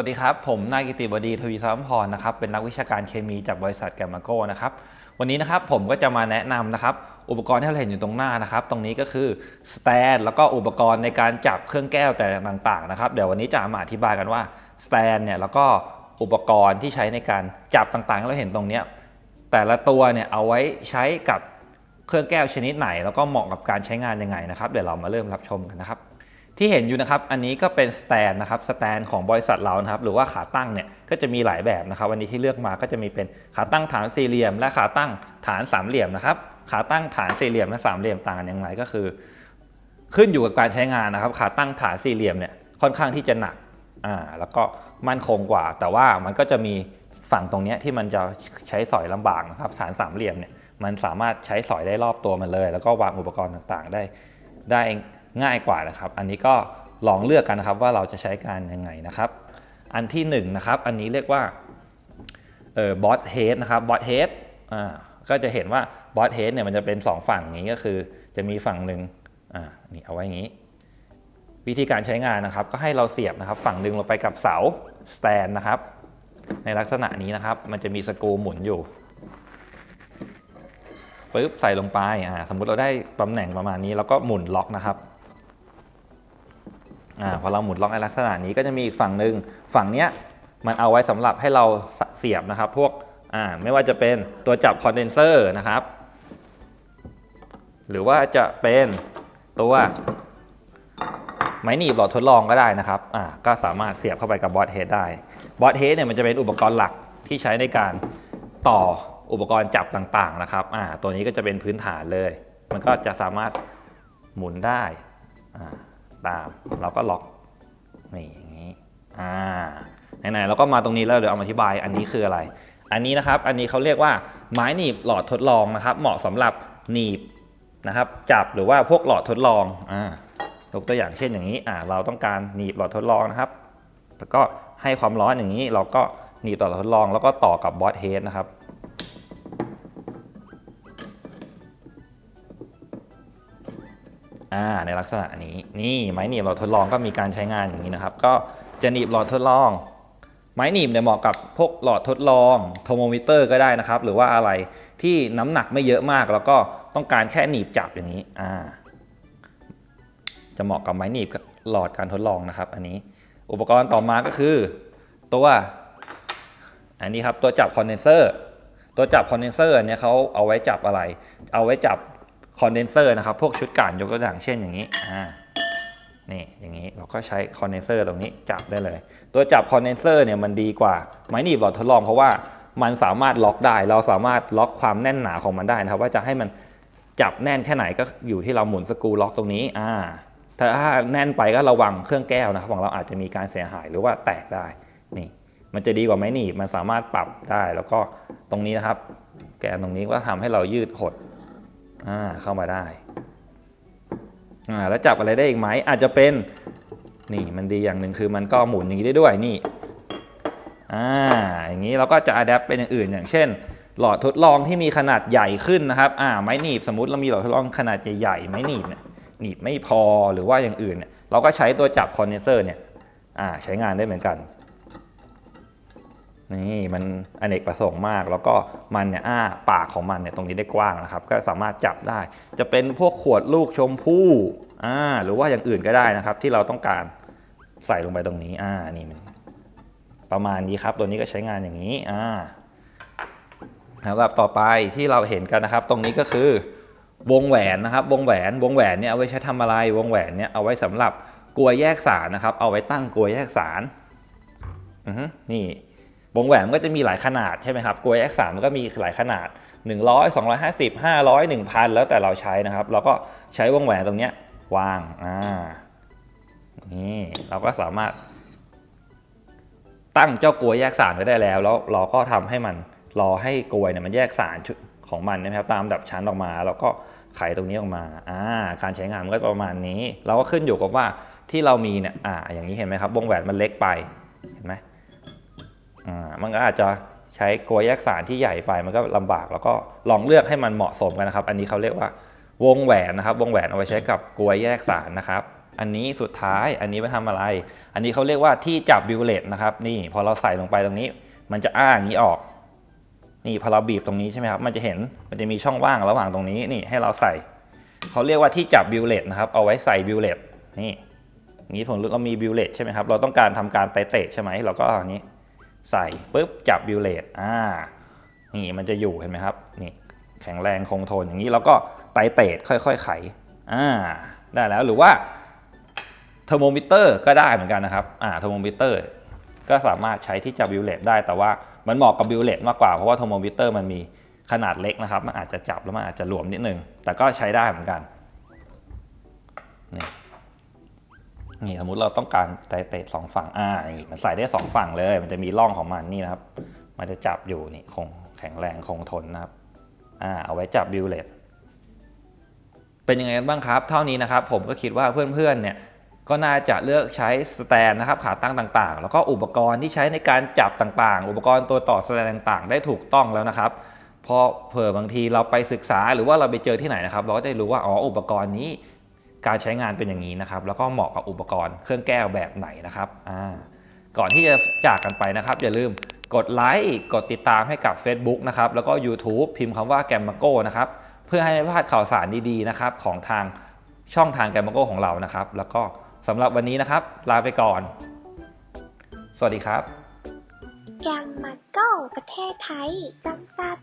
วัสดีครับ ผมนายกิติบดีทวีสามพรนะครับเป็นนักวิชาการเคมีจากบริษัทแกมมาโกนะครับวันนี้นะครับผมก็จะมาแนะนำนะครับอุปกรณ์ที่เราเห็นอยู่ตรงหน้านะครับ ตรงนี้ก็คือสแตนแล้วก็อุปกรณ์ในการจับเครื่องแก้วแต่ต่างๆนะครับเดี๋ยววันนี้จะมาอธิบายกันว่าสแตนเนี่ยแล้วก็อุปกรณ์ที่ใช้ในการจับต่างๆที่เราเห็นตรงนี้แต่ละตัวเนี่ยเอาไว้ใช้กับเครื่องแก้วชนิดไหน แล้วก็เหมาะกับการใช้งานยังไงนะครับ เดี๋ยวเรามาเริ่มรับชมกันนะครับ ที่เห็นอยู่นะครับ อันนี้ก็เป็นสแตนนะครับ สแตนของบริษัทเรานะครับ หรือว่าขาตั้งเนี่ยก็จะมีหลายแบบนะครับวันนี้ที่เลือกมาก็จะมีเป็นขาตั้งฐานสี่เหลี่ยม และขาตั้งฐานสามเหลี่ยมนะครับ ขาตั้งฐานสี่เหลี่ยมและสามเหลี่ยมต่างกันอย่างไรก็คือ ขึ้นอยู่กับการใช้งานนะครับ ขาตั้งฐานสี่เหลี่ยมเนี่ยค่อนข้างที่จะหนักอ่าแล้วก็มั่นคงกว่า แต่ว่ามันก็จะมีฝั่งตรงนี้ที่มันจะใช้สอยลำบากนะครับฐานสามเหลี่ยมเนี่ยมันสามารถใช้สอยได้รอบตัวมันเลย แล้วก็วางอุปกรณ์ต่างๆ ได้ได้ ง่ายกว่านะครับ อันนี้ก็ลองเลือกกันนะครับว่าเราจะใช้การยังไงนะครับ อันที่1นงนะครับอันนี้เรียกว่าเออบอสเฮดนะครับบอสเฮดอ่าก็จะเห็นว่าบอสเฮดเนี่ยมันจะเป็น 2 ฝั่งอย่างนี้ก็คือ จะมีฝั่งหนึ่งอ่านี่เอาไว้อย่างนี้ วิธีการใช้งานนะครับ ก็ให้เราเสียบนะครับ ฝั่งหนึ่งลงไปกับเสาสแตนนะครับ ในลักษณะนี้นะครับ มันจะมีสกรูหมุนอยู่ปึ๊บใส่ลงไปอ่าสมมุติเราได้ตำแหน่งประมาณนี้ แล้วก็หมุนล็อกนะครับ อ่าพอเราหมุนล็อกในลักษณะนี้ก็จะมีอีกฝั่งหนึ่งฝั่งเนี้ยมันเอาไว้สำหรับให้เราเสียบนะครับ พวกอ่าไม่ว่าจะเป็นตัวจับคอนเดนเซอร์นะครับ หรือว่าจะเป็นตัวไม้หนีบหลอดทดลองก็ได้นะครับอ่าก็สามารถเสียบเข้าไปกับบอสเฮดได้บอสเฮดเนี่ยมันจะเป็นอุปกรณ์หลักที่ใช้ในการต่ออุปกรณ์จับต่างๆนะครับอ่าตัวนี้ก็จะเป็นพื้นฐานเลย มันก็จะสามารถหมุนได้อ่า ตาม เราก็ล็อกนี่อย่างนี้อ่าไหนๆเราก็มาตรงนี้แล้วเดี๋ยวเอาอธิบายอันนี้คืออะไร อันนี้นะครับอันนี้เขาเรียกว่าไม้หนีบหลอดทดลองนะครับ เหมาะสำหรับหนีบนะครับจับหรือว่าพวกหลอดทดลองอ่ายกตัวอย่างเช่นอย่างนี้อ่าเราต้องการหนีบหลอดทดลองนะครับ แล้วก็ให้ความร้อนอย่างนี้เราก็หนีบหลอดทดลอง แล้วก็ต่อกับบอสเฮดนะครับ อ่าในลักษณะนี้นี่ไม้หนีบหลอดทดลองก็มีการใช้งานอย่างนี้นะครับ ก็จะหนีบหลอดทดลอง ไม้หนีบเนี่ยเหมาะกับพวกหลอดทดลองโทโมมิเตอร์ก็ได้นะครับ หรือว่าอะไรที่น้ำหนักไม่เยอะมาก แล้วก็ต้องการแค่หนีบจับอย่างนี้อ่าจะเหมาะกับไม้หนีบกับหลอดการทดลองนะครับ อันนี้อุปกรณ์ต่อมาก็คือ ตัวอันนี้ครับตัวจับคอนเดนเซอร์ตัวจับคอนเดนเซอร์เนี่ยเขาเอาไว้จับอะไร เอาไว้จับ คอนเดนเซอร์นะครับ พวกชุดการยกตัวอย่างเช่นอย่างนี้อ่านี่อย่างนี้เราก็ใช้คอนเดนเซอร์ตรงนี้จับได้เลย ตัวจับคอนเดนเซอร์เนี่ยมันดีกว่าไม้หนีบหลอดทดลองเพราะว่ามันสามารถล็อกได้ เราสามารถล็อกความแน่นหนาของมันได้นะครับ ว่าจะให้มันจับแน่นแค่ไหนก็อยู่ที่เราหมุนสกรูล็อกตรงนี้อ่าถ้าแน่นไปก็ระวังเครื่องแก้วนะครับของเราอาจจะมีการเสียหายหรือว่าแตกได้นี่มันจะดีกว่าไม้หนีบมันสามารถปรับได้แล้วก็ตรงนี้นะครับ แกนตรงนี้ก็ทำให้เรายืดหด อ่าเข้ามาได้อ่าแล้วจับอะไรได้อีกไหมอาจจะเป็นนี่มันดีอย่างหนึ่งคือมันก็หมุนอย่างนี้ได้ด้วยนี่อ่าอย่างนี้เราก็จะอัดแอปเป็นอย่างอื่น อย่างเช่น หลอดทดลองที่มีขนาดใหญ่ขึ้นนะครับอ่าไม้หนีบสมมติเรามีหลอดทดลองขนาดใหญ่ๆไม้หนีบเนี่ยหนีบไม่พอหรือว่าอย่างอื่นเนี่ยเราก็ใช้ตัวจับคอนเดนเซอร์เนี่ยอ่าใช้งานได้เหมือนกัน นี่มันอเนกประสงค์มาก แล้วก็มันเนี่ยอ้าปากของมันเนี่ยตรงนี้ได้กว้างนะครับ ก็สามารถจับได้ จะเป็นพวกขวดลูกชมพู่อ่าหรือว่าอย่างอื่นก็ได้นะครับ ที่เราต้องการใส่ลงไปตรงนี้อ่านี่มันประมาณนี้ครับ ตัวนี้ก็ใช้งานอย่างนี้อ่าสำหรับต่อไปที่เราเห็นกันนะครับ ตรงนี้ก็คือวงแหวนนะครับ วงแหวนวงแหวนเนี่ยเอาไว้ใช้ทำอะไรวงแหวนเนี่ยเอาไว้สำหรับกลวยแยกสารนะครับ เอาไว้ตั้งกลวยแยกสารอือนี่ วงแหวนมันก็จะมีหลายขนาดใช่ไหมครับกลวยแยกสารมันก็มีหลายขนาด 100 250 500 1000 แล้วแต่เราใช้นะครับ เราก็ใช้วงแหวนตรงนี้วางอ่านี่เราก็สามารถ ตั้งเจ้ากลวยแยกสารไว้ได้แล้ว แล้วเราก็ทำให้มันรอให้กลวยเนี่ยมันแยกสารของมันนะครับตามดับชั้นออกมา แล้วก็ไขตรงนี้ออกมาอ่าการใช้งานมันก็ประมาณนี้ เราก็ขึ้นอยู่กับว่าที่เรามีเนี่ยอ่าอย่างนี้เห็นไหมครับวงแหวนมันเล็กไปเห็นไหม มันก็อาจจะใช้กลวยแยกสารที่ใหญ่ไปมันก็ลำบาก แล้วก็ลองเลือกให้มันเหมาะสมกันนะครับ อันนี้เขาเรียกว่าวงแหวนนะครับ วงแหวนเอาไว้ใช้กับกลวยแยกสารนะครับ อันนี้สุดท้ายอันนี้ไปทำอะไร อันนี้เขาเรียกว่าที่จับบิวเลตนะครับ นี่พอเราใส่ลงไปตรงนี้ มันจะอ้าอย่างนี้ออก นี่พอเราบีบตรงนี้ใช่ไหมครับมันจะเห็นมันจะมีช่องว่างระหว่างตรงนี้นี่ให้เราใส่เขาเรียกว่าที่จับบิวเลตนะครับเอาไว้ใส่บิวเลตนี่อย่างนี้ผมเรามีบิวเลตใช่ไหมครับเราต้องการทำการไตเตะใช่ไหมเราก็อาอันนี้ ใส่ปุ๊บจับบิวเลตอ่านี่มันจะอยู่เห็นไหมครับนี่แข็งแรงคงทนอย่างนี้แล้วก็ไตเตะค่อยๆไขอ่าได้แล้วหรือว่าเทอร์โมมิเตอร์ก็ได้เหมือนกันนะครับอ่าเทอร์โมมิเตอร์ก็สามารถใช้ที่จับบิวเลตได้แต่ว่ามันเหมาะกับบิวเลตมากกว่าเพราะว่าเทอร์โมมิเตอร์มันมีขนาดเล็กนะครับ มันอาจจะจับแล้วมันอาจจะหลวมนิดนึง แต่ก็ใช้ได้เหมือนกัน นี่สมมุติเราต้องการไตเตะสองฝั่งอ่านี่มันใส่ได้สองฝั่งเลย มันจะมีร่องของมันนี่นะครับ มันจะจับอยู่นี่คงแข็งแรงคงทนนะครับอ่าเอาไว้จับบิวเลตเป็นยังไงกันบ้างครับ เท่านี้นะครับ ผมก็คิดว่าเพื่อนๆเนี่ยก็น่าจะเลือกใช้สแตนนะครับขาตั้งต่างๆ แล้วก็อุปกรณ์ที่ใช้ในการจับต่างๆ อุปกรณ์ตัวต่อสแตนต่างๆ ได้ถูกต้องแล้วนะครับพอเผื่อบางทีเราไปศึกษาหรือว่าเราไปเจอที่ไหนนะครับ เราก็ได้รู้ว่าอ๋ออุปกรณ์นี้ การใช้งานเป็นอย่างนี้นะครับ แล้วก็เหมาะกับอุปกรณ์เครื่องแก้วแบบไหนนะครับก่อนที่จะจากกันไปนะครับ อย่าลืมกดไลค์กดติดตามให้กับ Facebook นะครับแล้วก็ YouTube พิมพ์คำว่าแกมมาโก้นะครับเพื่อให้ไม่พลาดข่าวสารดีๆนะครับของทางช่องทางแกมมาโก้ของเรานะครับ แล้วก็สำหรับวันนี้นะครับ ลาไปก่อน สวัสดีครับแกมมาโก้ประเทศไทยจำกัด